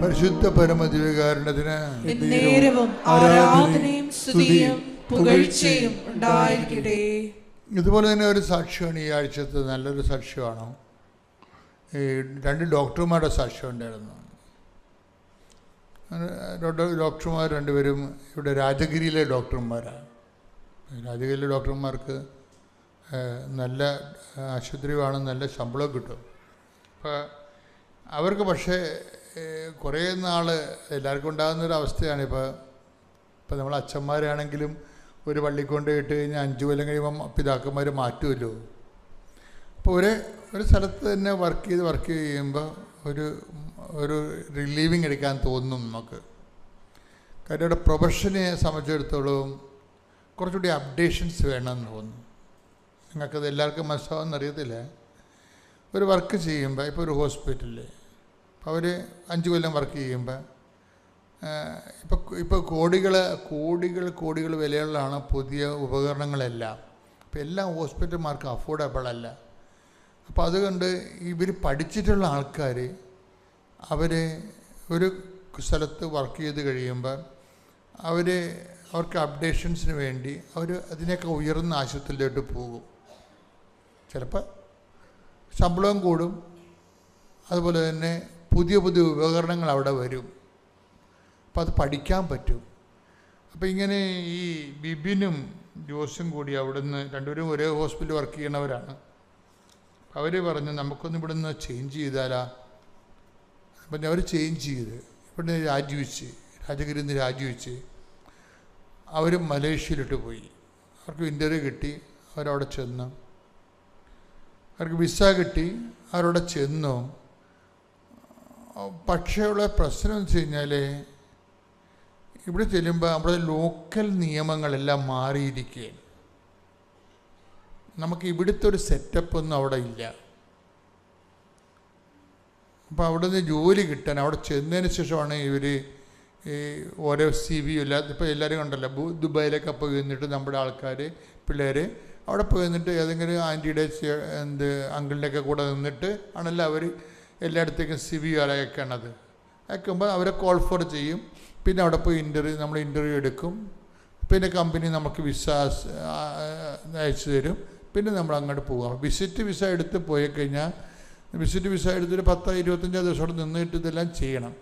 പരിശുദ്ധ പരമദിവ്യകാരണത്തിന് നേരവും ആരാധനയും സ്തുതിയും പുകഴ്ചയും ഉണ്ടായിരിക്കട്ടെ. ഇതുപോലെ തന്നെ ഒരു സാക്ഷ്യമാണ് ഈ ആഴ്ചത്തെ നല്ലൊരു സാക്ഷ്യമാണ് ഈ രണ്ട് ഡോക്ടർമാരുടെ സാക്ഷ്യം ഉണ്ടായിരുന്നു. ഡോക്ടർമാർ രണ്ടുപേരും ഇവിടെ രാജഗിരിയിലെ ഡോക്ടർമാരാണ്. രാജഗിരിയിലെ ഡോക്ടർമാർക്ക് നല്ല ആശുപത്രി വേണം നല്ല ശമ്പളം കിട്ടും. അപ്പോൾ അവർക്ക് പക്ഷേ കുറേ നാൾ എല്ലാവർക്കും ഉണ്ടാകുന്ന ഒരു അവസ്ഥയാണ്. ഇപ്പോൾ ഇപ്പോൾ നമ്മൾ അച്ഛന്മാരാണെങ്കിലും ഒരു പള്ളിക്കൊണ്ട് ഇട്ട് കഴിഞ്ഞാൽ അഞ്ച് കൊല്ലം കഴിയുമ്പം പിതാക്കന്മാർ മാറ്റുമല്ലോ അപ്പോൾ ഒരേ ഒരു സ്ഥലത്ത് തന്നെ വർക്ക് ചെയ്ത് വർക്ക് ചെയ്യുമ്പോൾ ഒരു ഒരു റിലീവിങ് എടുക്കാൻ തോന്നും നമുക്ക്. കാര്യം ഇവിടെ പ്രൊഫഷനെ സംബന്ധിച്ചിടത്തോളം കുറച്ചുകൂടി അപ്ഡേഷൻസ് വേണമെന്ന് തോന്നുന്നു നിങ്ങൾക്കത് എല്ലാവർക്കും മനസ്സിലാവുമെന്ന് അറിയത്തില്ല. ഒരു വർക്ക് ചെയ്യുമ്പോൾ ഇപ്പോൾ ഒരു ഹോസ്പിറ്റലിൽ അവർ അഞ്ച് കൊല്ലം വർക്ക് ചെയ്യുമ്പോൾ ഇപ്പോൾ ഇപ്പോൾ കോടികൾ കോടികൾ കോടികൾ വിലയുള്ളതാണ് പുതിയ ഉപകരണങ്ങളെല്ലാം. അപ്പോൾ എല്ലാം ഹോസ്പിറ്റൽമാർക്ക് അഫോർഡബിൾ അല്ല. അപ്പോൾ അതുകൊണ്ട് ഇവർ പഠിച്ചിട്ടുള്ള ആൾക്കാർ അവർ ഒരു സ്ഥലത്ത് വർക്ക് ചെയ്ത് കഴിയുമ്പോൾ അവർ അവർക്ക് അപ്ഡേഷൻസിന് വേണ്ടി അവർ അതിനൊക്കെ ഉയർന്ന ആശുപത്രിയിലോട്ട് പോകും. ചിലപ്പോൾ ശമ്പളവും കൂടും. അതുപോലെ തന്നെ പുതിയ പുതിയ ഉപകരണങ്ങൾ അവിടെ വരും. അപ്പോൾ അത് പഠിക്കാൻ പറ്റും. അപ്പോൾ ഇങ്ങനെ ഈ ബിബിനും ജോസും കൂടി അവിടുന്ന് രണ്ടുപേരും ഒരേ ഹോസ്പിറ്റലിൽ വർക്ക് ചെയ്യണവരാണ്. അവർ പറഞ്ഞു നമുക്കൊന്ന് ഇവിടുന്ന് ചേഞ്ച് ചെയ്താലാ. അപ്പം അവർ ചേഞ്ച് ചെയ്ത് ഇവിടുന്ന് രാജിവെച്ച് രാജഗിരിയിൽ നിന്ന് രാജിവെച്ച് അവർ മലേഷ്യയിലോട്ട് പോയി. അവർക്ക് ഇന്റർവ്യൂ കിട്ടി അവരവിടെ ചെന്നു. അവർക്ക് വിസ കിട്ടി അവരവിടെ ചെന്നു. പക്ഷേ ഉള്ള പ്രശ്നം വെച്ച് കഴിഞ്ഞാൽ ഇവിടെ ചെല്ലുമ്പോൾ നമ്മുടെ ലോക്കൽ നിയമങ്ങളെല്ലാം മാറിയിരിക്കുകയാണ്. നമുക്ക് ഇവിടുത്തെ ഒരു സെറ്റപ്പ് ഒന്നും അവിടെ ഇല്ല. അപ്പോൾ അവിടെ നിന്ന് ജോലി കിട്ടാൻ അവിടെ ചെന്നതിന് ശേഷമാണ് ഇവർ ഈ ഓരോ സി വി ഇല്ലാത്ത ഇപ്പോൾ എല്ലാവരും കണ്ടല്ലോ ദുബായിലൊക്കെ പോയി നിന്നിട്ട് നമ്മുടെ ആൾക്കാർ പിള്ളേർ അവിടെ പോയി നിന്നിട്ട് ഏതെങ്കിലും ആന്റിയുടെ എന്ത് അങ്കിളിന്റെയൊക്കെ കൂടെ നിന്നിട്ട് ആണല്ലോ അവർ എല്ലായിടത്തേക്കും സി വി അയക്കണത് അയക്കുമ്പോൾ അവരെ കോൾ ഫോർ ചെയ്യും. പിന്നെ അവിടെ പോയി ഇന്റർവ്യൂ നമ്മൾ ഇന്റർവ്യൂ എടുക്കും. പിന്നെ കമ്പനി നമുക്ക് വിസ അയച്ചു തരും. പിന്നെ നമ്മൾ അങ്ങോട്ട് പോകാം വിസിറ്റ് വിസ എടുത്ത് പോയി കഴിഞ്ഞാൽ വിസിറ്റ് വിസ എടുത്തിട്ട് പത്ത് ഇരുപത്തഞ്ചോ ദിവസം അവിടെ നിന്നിട്ട് ഇതെല്ലാം ചെയ്യണം.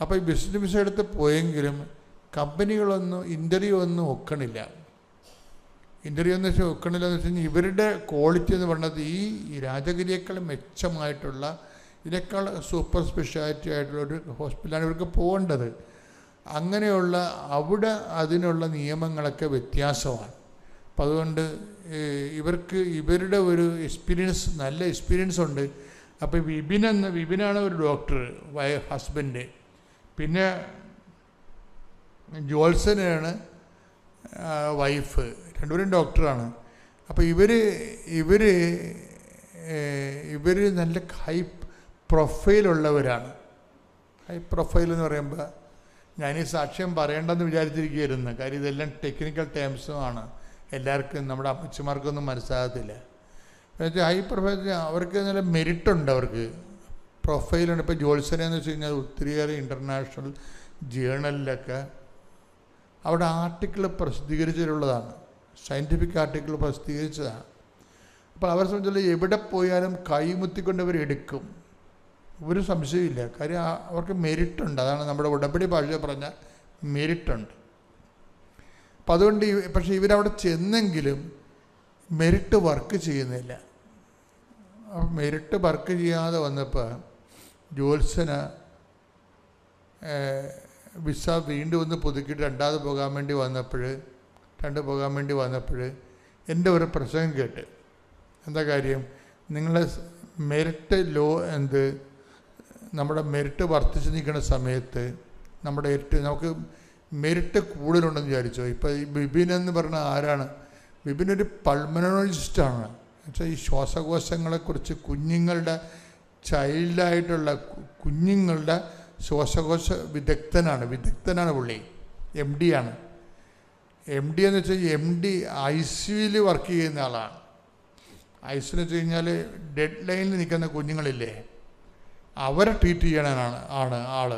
അപ്പോൾ ഈ വിസിറ്റ് വിസ എടുത്ത് പോയെങ്കിലും കമ്പനികളൊന്നും ഇന്റർവ്യൂ ഒന്നും ഒക്കണില്ല. ഇന്റർവ്യൂ എന്ന് വെച്ചാൽ ഒക്കണില്ല എന്ന് വെച്ച് കഴിഞ്ഞാൽ ഇവരുടെ ക്വാളിറ്റി എന്ന് പറയുന്നത് ഈ രാജഗിരിയേക്കാൾ മെച്ചമായിട്ടുള്ള ഇതിനേക്കാൾ സൂപ്പർ സ്പെഷ്യാലിറ്റി ആയിട്ടുള്ള ഒരു ഹോസ്പിറ്റലാണ് ഇവർക്ക് പോകേണ്ടത്. അങ്ങനെയുള്ള അവിടെ അതിനുള്ള നിയമങ്ങളൊക്കെ വ്യത്യാസമാണ്. അപ്പം അതുകൊണ്ട് ഇവർക്ക് ഇവരുടെ ഒരു എക്സ്പീരിയൻസ് നല്ല എക്സ്പീരിയൻസ് ഉണ്ട്. അപ്പോൾ വിപിൻ എന്ന വിപിനാണ് ഒരു ഡോക്ടർ വൈ ഹസ്ബൻഡ് പിന്നെ ജോത്സനാണ് വൈഫ് രണ്ടുപേരും ഡോക്ടറാണ് അപ്പോൾ ഇവർ ഇവർ ഇവർ നല്ല ഹൈ പ്രൊഫൈലുള്ളവരാണ്. ഹൈ പ്രൊഫൈൽ എന്ന് പറയുമ്പോൾ ഞാൻ ഈ സാക്ഷ്യം പറയേണ്ടെന്ന് വിചാരിച്ചിരിക്കുകയായിരുന്നു. കാര്യം ഇതെല്ലാം ടെക്നിക്കൽ ടേംസുമാണ് എല്ലാവർക്കും നമ്മുടെ അമ്മച്ചിമാർക്കൊന്നും മനസ്സിലാകത്തില്ല. എന്നുവെച്ചാൽ ഹൈ പ്രൊഫൈൽ അവർക്ക് നല്ല മെറിറ്റ് ഉണ്ട് അവർക്ക്. പ്രൊഫൈലുണ്ട് ഇപ്പോൾ ജോത്സന എന്ന് വെച്ച് കഴിഞ്ഞാൽ ഒത്തിരിയേറെ ഇന്റർനാഷണൽ ജേണലിലൊക്കെ അവിടെ ആർട്ടിക്കിൾ പ്രസിദ്ധീകരിച്ചിട്ടുള്ളതാണ്. സയന്റിഫിക് ആർട്ടിക്കിൾ പ്രസിദ്ധീകരിച്ചതാണ്. അപ്പോൾ അവരെ സംബന്ധിച്ചുള്ള എവിടെ പോയാലും കൈമുത്തിക്കൊണ്ടവർ എടുക്കും ഒരു സംശയമില്ല കാര്യം അവർക്ക് മെരിറ്റ് ഉണ്ട് അതാണ് നമ്മുടെ ഉടമ്പടി ഭാഷ പറഞ്ഞ മെരിറ്റ് ഉണ്ട് അപ്പം അതുകൊണ്ട് പക്ഷേ ഇവരവിടെ ചെന്നെങ്കിലും മെരിറ്റ് വർക്ക് ചെയ്യുന്നില്ല. അപ്പം മെരിറ്റ് വർക്ക് ചെയ്യാതെ വന്നപ്പോൾ ജോത്സന വിസ വീണ്ടും ഒന്ന് പുതുക്കിയിട്ട് രണ്ടാമത് പോകാൻ വേണ്ടി വന്നപ്പോൾ രണ്ട് പോകാൻ വേണ്ടി വന്നപ്പോൾ എന്റെ ഒരു പ്രസംഗം കേട്ട്. എന്താ കാര്യം? നിങ്ങളെ മെരിറ്റ് ലോ എന്ത്? നമ്മുടെ മെരിറ്റ് വർദ്ധിച്ച് നിൽക്കുന്ന സമയത്ത് നമ്മുടെ ഏറ്റവും നമുക്ക് മെരിറ്റ് കൂടുതലുണ്ടെന്ന് വിചാരിച്ചോ? ഇപ്പോൾ ഈ ബിബിൻ എന്ന് പറഞ്ഞ ആരാണ്? ബിബിൻ ഒരു പൾമനോളജിസ്റ്റാണ് എന്നുവെച്ചാൽ ഈ ശ്വാസകോശങ്ങളെക്കുറിച്ച് കുഞ്ഞുങ്ങളുടെ ചൈൽഡായിട്ടുള്ള കുഞ്ഞുങ്ങളുടെ ശ്വാസകോശ വിദഗ്ധനാണ്. വിദഗ്ധനാണ് പുള്ളി. എം ഡി ആണ്. എം ഡി എന്ന് വെച്ചാൽ എം ഡി ഐ സിയുയിൽ വർക്ക് ചെയ്യുന്ന ആളാണ്. ഐ സി എന്ന് വെച്ച് കഴിഞ്ഞാൽ ഡെഡ് ലൈനിൽ നിൽക്കുന്ന കുഞ്ഞുങ്ങളില്ലേ? അവരെ ട്രീറ്റ് ചെയ്യാനാണ് ആണ് ആൾ.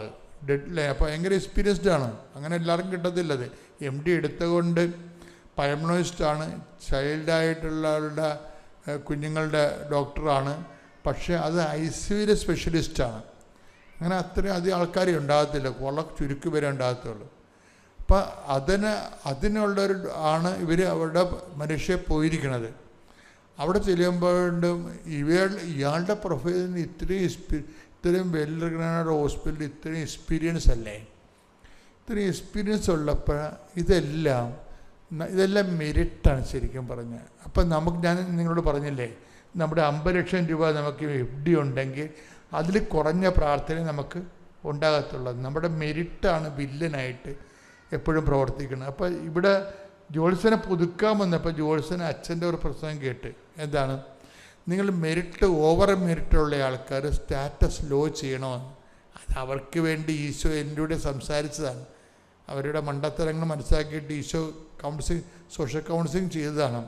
ഡെഡ് ലൈ അപ്പോൾ ഭയങ്കര എക്സ്പീരിയൻസ്ഡ് ആണ്. അങ്ങനെ എല്ലാവർക്കും കിട്ടത്തില്ലത്. എം ഡി എടുത്തുകൊണ്ട് പയമണോയിസ്റ്റാണ് ചൈൽഡായിട്ടുള്ള ആളുടെ കുഞ്ഞുങ്ങളുടെ ഡോക്ടറാണ് പക്ഷേ അത് ഐ സിയുടെ സ്പെഷ്യലിസ്റ്റാണ് അങ്ങനെ അത്രയും അധികം ആൾക്കാർ ഉണ്ടാകത്തില്ല. കുള ചുരുക്കി വരെ ഉണ്ടാകത്തുള്ളൂ. അപ്പം അതിന് അതിനുള്ളൊരു ആണ് ഇവർ അവരുടെ മനുഷ്യ പോയിരിക്കുന്നത് അവിടെ ചെല്ലുമ്പോഴും ഇവ ഇയാളുടെ പ്രൊഫൈലിന് ഇത്രയും ഇത്രയും വെൽ റെക്കഗ്നൈസ്ഡ് ഹോസ്പിറ്റൽ ഇത്രയും എക്സ്പീരിയൻസ് അല്ലേ? ഇത്രയും എക്സ്പീരിയൻസ് ഉള്ളപ്പോൾ ഇതെല്ലാം ഇതെല്ലാം മെരിറ്റാണ് ശരിക്കും പറഞ്ഞാൽ അപ്പം നമുക്ക് ഞാൻ നിങ്ങളോട് പറഞ്ഞില്ലേ നമ്മുടെ അമ്പത് ലക്ഷം രൂപ നമുക്ക് എഫ് ഡി ഉണ്ടെങ്കിൽ അതിൽ കുറഞ്ഞ പ്രാർത്ഥന നമുക്ക് ഉണ്ടാകത്തുള്ളത് നമ്മുടെ മെരിറ്റാണ് വില്ലനായിട്ട് എപ്പോഴും പ്രവർത്തിക്കുന്നത്. അപ്പോൾ ഇവിടെ ജോത്സനെ പുതുക്കാൻ വന്നപ്പോൾ ജോത്സന് അച്ഛന്റെ ഒരു പ്രസംഗം കേട്ട്. എന്താണ്? നിങ്ങൾ മെരിറ്റ് ഓവർ മെരിറ്റുള്ള ആൾക്കാർ സ്റ്റാറ്റസ് ലോ ചെയ്യണമെന്ന് അത് അവർക്ക് വേണ്ടി ഈശോ എന്റെ കൂടെ സംസാരിച്ചതാണ്. അവരുടെ മണ്ടത്തരങ്ങൾ മനസ്സിലാക്കിയിട്ട് ഈശോ കൗൺസിലിംഗ് സോഷ്യൽ കൗൺസിലിംഗ് ചെയ്തതാണ്.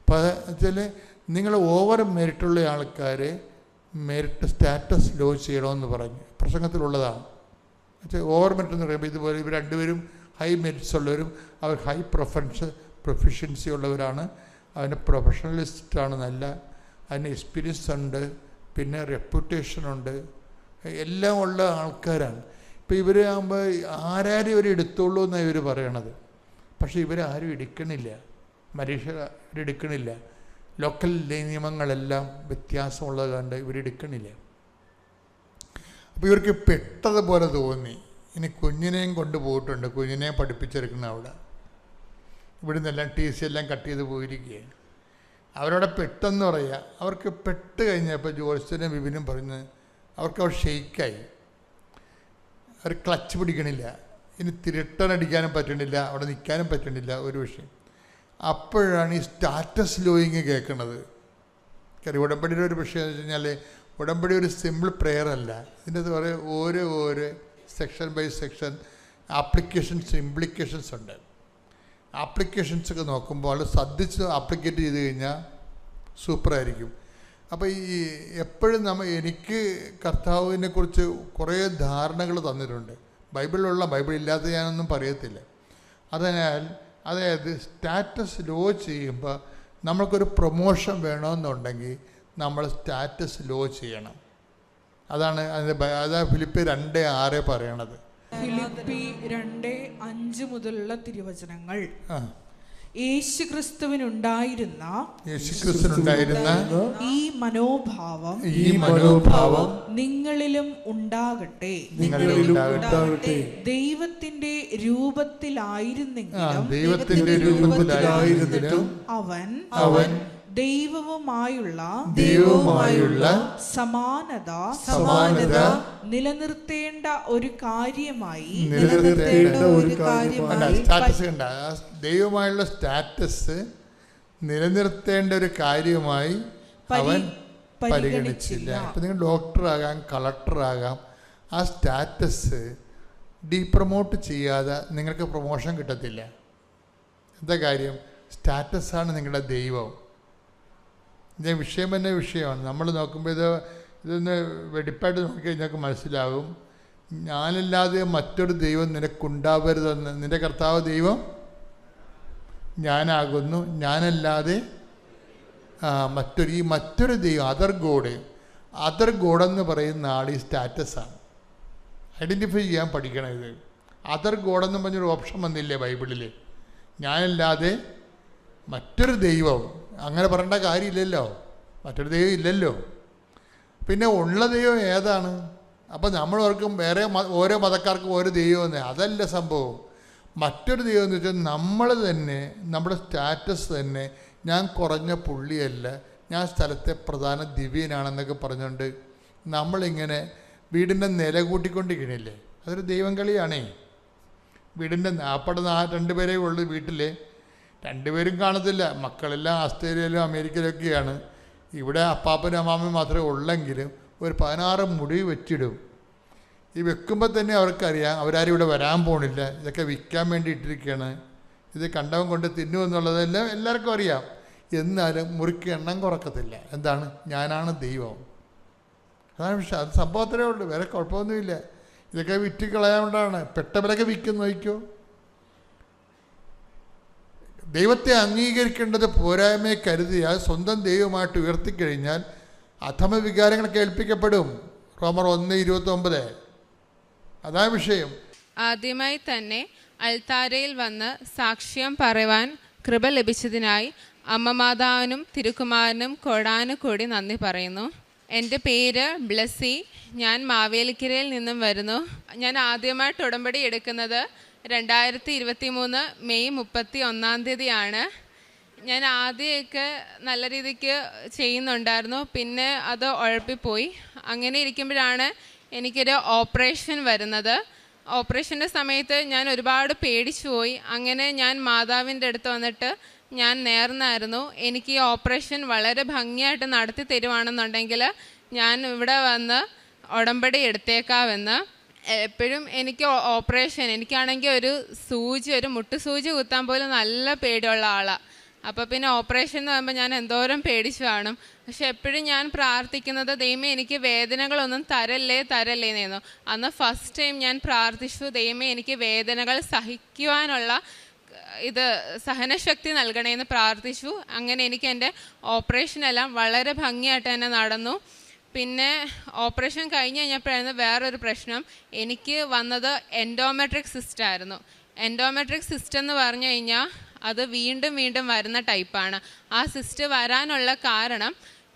അപ്പോൾ വെച്ചാൽ നിങ്ങൾ ഓവർ മെരിറ്റുള്ള ആൾക്കാരെ മെരിറ്റ് സ്റ്റാറ്റസ് ലോ ചെയ്യണമെന്ന് പറഞ്ഞു. പ്രസംഗത്തിലുള്ളതാണ്. വെച്ചാൽ ഓവർ മെരിറ്റ് എന്ന് പറയുമ്പോൾ ഇതുപോലെ ഇവർ രണ്ടുപേരും ഹൈ മെരിറ്റ്സ് ഉള്ളവരും അവർ ഹൈ പ്രൊഫൻസ് പ്രൊഫിഷ്യൻസി ഉള്ളവരാണ്. അവന്റെ പ്രൊഫഷണലിസ്റ്റാണ് നല്ല അതിന് എക്സ്പീരിയൻസ് ഉണ്ട് പിന്നെ റെപ്യൂട്ടേഷൻ ഉണ്ട്. എല്ലാം ഉള്ള ആൾക്കാരാണ്. ഇപ്പോൾ ഇവർ ആകുമ്പോൾ ആരാരും ഇവർ എടുത്തോളൂ എന്നാണ് ഇവർ പറയണത്? പക്ഷേ ഇവരാരും എടുക്കണില്ല. മരീഷ ഇവരെടുക്കണില്ല ലോക്കൽ നിയമങ്ങളെല്ലാം വ്യത്യാസമുള്ളത് കണ്ട് ഇവരെടുക്കണില്ല അപ്പോൾ ഇവർക്ക് പെട്ടതുപോലെ തോന്നി. ഇനി കുഞ്ഞിനെയും കൊണ്ടുപോയിട്ടുണ്ട് പോയിട്ടുണ്ട്. കുഞ്ഞിനെ പഠിപ്പിച്ചെടുക്കുന്ന അവിടെ. ഇവിടുന്ന് എല്ലാം ടി സി എല്ലാം കട്ട് ചെയ്ത് പോയിരിക്കുകയാണ്. അവരവിടെ പെട്ടെന്ന് പറയുക അവർക്ക് പെട്ട് കഴിഞ്ഞപ്പോൾ ജോത്സ്യനും വിപിനും പറഞ്ഞ് അവർക്ക് അവർ ഷെയ്ക്കായി. അവർ ക്ലച്ച് പിടിക്കണില്ല. ഇനി തിരുട്ടൻ അടിക്കാനും പറ്റണില്ല. അവിടെ നിൽക്കാനും പറ്റണില്ല ഒരു വിഷയം. അപ്പോഴാണ് ഈ സ്റ്റാറ്റസ് ലോയിങ് കേൾക്കുന്നത് കാര്യം ഉടമ്പടിയുടെ ഒരു വിഷയം എന്ന് വെച്ച് കഴിഞ്ഞാൽ ഉടമ്പടി ഒരു സിമ്പിൾ പ്രെയർ അല്ല. ഇതിന്റെ പറയുക ഓരോ ഓരോ section by section applications implications ഉണ്ട്. ആപ്ലിക്കേഷൻസ് ഒക്കെ നോക്കുമ്പോൾ ശ്രദ്ധിച്ച് ആപ്ലിക്കേറ്റ് ചെയ്ത് കഴിഞ്ഞാൽ സൂപ്പറായിരിക്കും. അപ്പോൾ ഈ എപ്പോഴും നമ്മൾ എനിക്ക് കർത്താവിനെ കുറിച്ച് കുറേ ധാരണകൾ തന്നിട്ടുണ്ട്. ബൈബിളിലുള്ള ബൈബിൾ ഇല്ലാത്ത ഞാനൊന്നും പറയത്തില്ല. അതിനാൽ അതായത് സ്റ്റാറ്റസ് ലോ ചെയ്യുമ്പോൾ നമ്മൾക്കൊരു പ്രൊമോഷൻ വേണമെന്നുണ്ടെങ്കിൽ നമ്മൾ സ്റ്റാറ്റസ് ലോ ചെയ്യണം. അതാണ് അതിന്റെ അതാണ് ഫിലിപ്പ് രണ്ട് ആറ് പറയണത്. ഫിലിപ്പി രണ്ട് അഞ്ച് മുതലുള്ള തിരുവചനങ്ങൾ. യേശു ക്രിസ്തുവിനുണ്ടായിരുന്ന യേശുക്രിസ്തുനുണ്ടായിരുന്ന ഈ മനോഭാവം ഈ മനോഭാവം നിങ്ങളിലും ഉണ്ടാകട്ടെ. നിങ്ങളിൽ ഉണ്ടാകട്ടെ. ദൈവത്തിന്റെ രൂപത്തിലായിരുന്നെങ്കിലും ദൈവത്തിന്റെ രൂപത്തിലായിരുന്നിട്ടും അവൻ അവൻ ദൈവവുമായുള്ള ദൈവവുമായുള്ള സമാനത സമാനത നിലനിർത്തേണ്ട ഒരു കാര്യമായി നിലനിർത്തേണ്ട ഒരു കാര്യമായി. സ്റ്റാറ്റസ് കണ്ട. ദൈവമായുള്ള സ്റ്റാറ്റസ് നിലനിർത്തേണ്ട ഒരു കാര്യമായി അവൻ പരി- പരിഗണിച്ചില്ല. ഇപ്പം നിങ്ങൾ ഡോക്ടറാകാം കളക്ടറാകാം ആ സ്റ്റാറ്റസ് ഡീപ്രമോട്ട് ചെയ്യാതെ നിങ്ങൾക്ക് പ്രൊമോഷൻ കിട്ടത്തില്ല. എന്താ കാര്യം? സ്റ്റാറ്റസാണ് നിങ്ങളുടെ ദൈവം. ഇത് വിഷയം തന്നെ വിഷയമാണ്. നമ്മൾ നോക്കുമ്പോൾ ഇത് ഇതൊന്ന് വെടിപ്പായിട്ട് നോക്കിക്കഴിഞ്ഞാൽ മനസ്സിലാകും ഞാനില്ലാതെ മറ്റൊരു ദൈവം നിനക്കുണ്ടാവരുതെന്ന് നിന്റെ കർത്താവ് ദൈവം ഞാനാകുന്നു. ഞാനല്ലാതെ മറ്റൊരു ഈ മറ്റൊരു ദൈവം അതർ ഗോഡ് അതർ ഗോഡെന്ന് പറയുന്ന ആൾ ഈ സ്റ്റാറ്റസാണ് ഐഡന്റിഫൈ ചെയ്യാൻ പഠിക്കണം ഇത്. അതർ ഗോഡെന്ന് പറഞ്ഞൊരു ഓപ്ഷൻ വന്നില്ലേ ബൈബിളിൽ ഞാനല്ലാതെ മറ്റൊരു ദൈവം അങ്ങനെ പറയേണ്ട കാര്യമില്ലല്ലോ. മറ്റൊരു ദൈവം ഇല്ലല്ലോ. പിന്നെ ഉള്ള ദൈവം ഏതാണ്? അപ്പം നമ്മൾ ഓർക്കും വേറെ ഓരോ മതക്കാർക്കും ഓരോ ദൈവമെന്ന് അതല്ല സംഭവം. മറ്റൊരു ദൈവം എന്ന് വെച്ചാൽ നമ്മൾ തന്നെ നമ്മുടെ സ്റ്റാറ്റസ് തന്നെ ഞാൻ കുറഞ്ഞ പുള്ളിയല്ല. ഞാൻ സ്ഥലത്തെ പ്രധാന ദിവ്യനാണെന്നൊക്കെ പറഞ്ഞുകൊണ്ട് നമ്മളിങ്ങനെ വീടിന്റെ നില കൂട്ടിക്കൊണ്ടിരിക്കണില്ലേ? അതൊരു ദൈവം കളിയാണേ. വീടിന്റെ നാപ്പടെ നാ രണ്ടുപേരെ ഉള്ളൂ വീട്ടിൽ രണ്ടുപേരും കാണത്തില്ല. മക്കളെല്ലാം ആസ്ട്രേലിയയിലും അമേരിക്കയിലൊക്കെയാണ്. ഇവിടെ അപ്പാപ്പനും അമ്മാമ്മയും മാത്രമേ ഉള്ളെങ്കിലും ഒരു പതിനാറ് മുടി വെച്ചിടും. ഈ വെക്കുമ്പോൾ തന്നെ അവർക്കറിയാം അവരാരും ഇവിടെ വരാൻ പോണില്ല. ഇതൊക്കെ വിൽക്കാൻ വേണ്ടി ഇട്ടിരിക്കുകയാണ് ഇത് കണ്ടവൻ കൊണ്ട് തിന്നുമെന്നുള്ളതെല്ലാം എല്ലാവർക്കും അറിയാം. എന്നാലും മുറിക്ക് എണ്ണം കുറക്കത്തില്ല. എന്താണ്? ഞാനാണ് ദൈവം. അതാണ് വിഷയം അത് സംഭവത്തിലേ ഉള്ളൂ. വേറെ കുഴപ്പമൊന്നുമില്ല. ഇതൊക്കെ വിറ്റ് കളയാൻ കൊണ്ടാണ്. പെട്ടവരൊക്കെ വിൽക്കുന്ന നോക്കിക്കോ. ദൈവത്തെ അംഗീകരിക്കേണ്ടത് പോരായ്മയെ കരുതിയാൽ സ്വന്തം ദൈവമായിട്ട് ഉയർത്തിക്കഴിഞ്ഞാൽ അധമ വികാരങ്ങൾ കേൾപ്പിക്കപ്പെടും. റോമർ ഒന്ന് ഇരുപത്തൊമ്പത്. അതാ വിഷയം. ആദ്യമായി തന്നെ അൽത്താരയിൽ വന്ന് സാക്ഷ്യം പറയുവാൻ കൃപ ലഭിച്ചതിനായി അമ്മമാതാവിനും തിരുക്കുമാരനും കൊടാനും കൂടി നന്ദി പറയുന്നു. എന്റെ പേര് ബ്ലസ്സി ഞാൻ മാവേലിക്കരയിൽ നിന്നും വരുന്നു. ഞാൻ ആദ്യമായിട്ട് ഉടമ്പടി എടുക്കുന്നത് രണ്ടായിരത്തി ഇരുപത്തി മൂന്ന് മെയ് മുപ്പത്തി ഒന്നാം തീയതിയാണ്. ഞാൻ ആദ്യമൊക്കെ നല്ല രീതിക്ക് ചെയ്യുന്നുണ്ടായിരുന്നു. പിന്നെ അത് ഉഴപ്പിപ്പോയി അങ്ങനെ ഇരിക്കുമ്പോഴാണ് എനിക്കൊരു ഓപ്പറേഷൻ വരുന്നത്. ഓപ്പറേഷന്റെ സമയത്ത് ഞാൻ ഒരുപാട് പേടിച്ചു പോയി. അങ്ങനെ ഞാൻ മാതാവിന്റെ അടുത്ത് വന്നിട്ട് ഞാൻ നേർന്നായിരുന്നു. എനിക്ക് ഈ ഓപ്പറേഷൻ വളരെ ഭംഗിയായിട്ട് നടത്തി തരുവാണെന്നുണ്ടെങ്കിൽ ഞാൻ ഇവിടെ വന്ന് ഉടമ്പടി എടുത്തേക്കാവെന്ന് എപ്പോഴും എനിക്ക് ഓപ്പറേഷൻ എനിക്കാണെങ്കിൽ ഒരു സൂചി ഒരു മുട്ട് സൂചി കുത്താൻ പോലും നല്ല പേടിയുള്ള ആളാണ് അപ്പോൾ പിന്നെ ഓപ്പറേഷൻ എന്ന് പറയുമ്പോൾ ഞാൻ എന്തോരം പേടിച്ചു കാണും. പക്ഷെ എപ്പോഴും ഞാൻ പ്രാർത്ഥിക്കുന്നത് ദൈവമേ എനിക്ക് വേദനകളൊന്നും തരല്ലേ തരല്ലേ എന്നായിരുന്നു അന്ന് ഫസ്റ്റ് ടൈം ഞാൻ പ്രാർത്ഥിച്ചു ദൈവമേ എനിക്ക് വേദനകൾ സഹിക്കുവാനുള്ള ഇത് സഹനശക്തി നൽകണേന്ന് പ്രാർത്ഥിച്ചു. അങ്ങനെ എനിക്ക് എന്റെ ഓപ്പറേഷനെല്ലാം വളരെ ഭംഗിയായിട്ട് തന്നെ നടന്നു. പിന്നെ ഓപ്പറേഷൻ കഴിഞ്ഞ് കഴിഞ്ഞപ്പോഴായിരുന്നു വേറൊരു പ്രശ്നം. എനിക്ക് വന്നത് എൻഡോമെട്രിക് സിസ്റ്റ് ആയിരുന്നു. എൻഡോമെട്രിക് സിസ്റ്റ് എന്ന് പറഞ്ഞു കഴിഞ്ഞാൽ അത് വീണ്ടും വീണ്ടും വരുന്ന ടൈപ്പാണ് ആ സിസ്റ്റ് വരാനുള്ള കാരണം